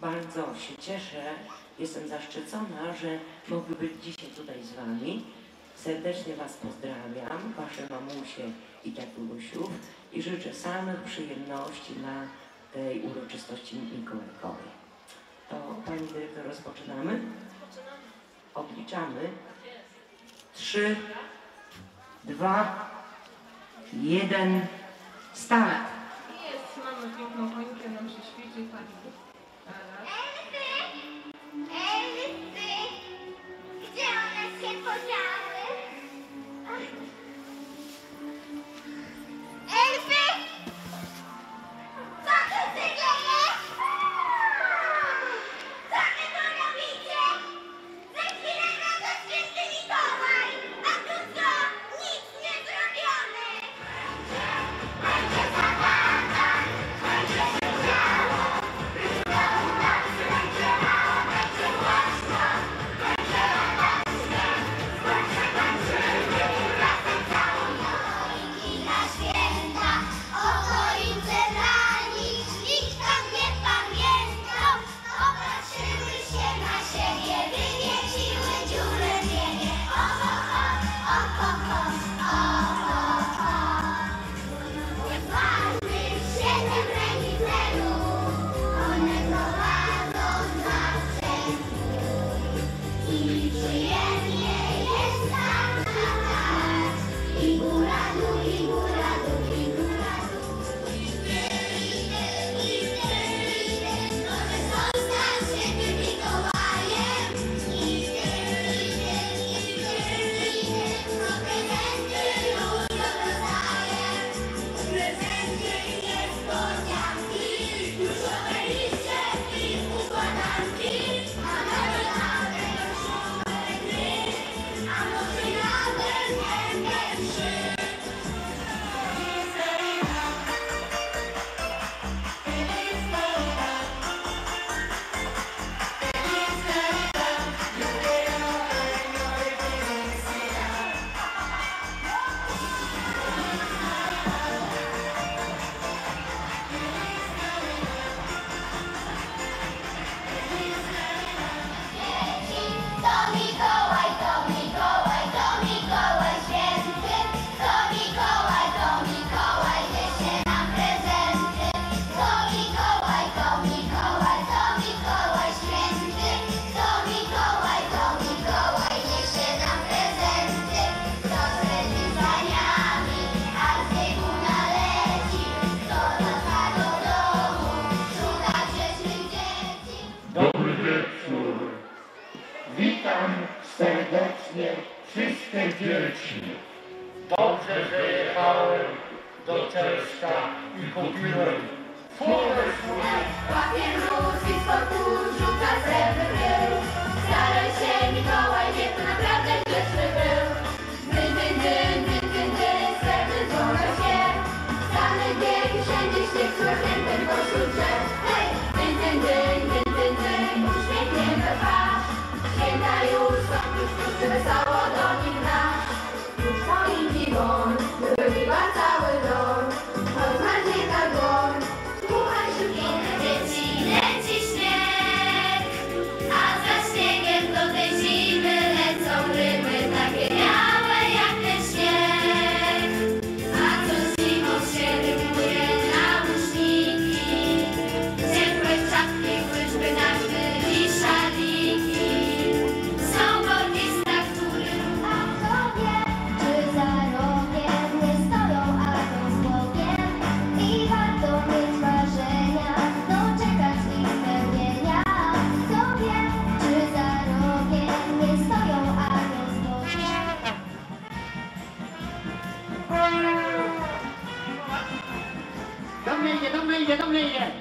Bardzo się cieszę, jestem zaszczycona, że mogę być dzisiaj tutaj z Wami. Serdecznie Was pozdrawiam, Wasze mamusie i tatusiów i życzę samych przyjemności na tej uroczystości mikołajkowej. To Pani Dyrektor rozpoczynamy? Obliczamy. Trzy, dwa, jeden, start! Jest, mamy witam serdecznie wszystkie dzieci. Dobrze, że jechałem do Czeszka i kupiłem furę, furę. Papier, mórz i rzuca srebrny. 给他们点。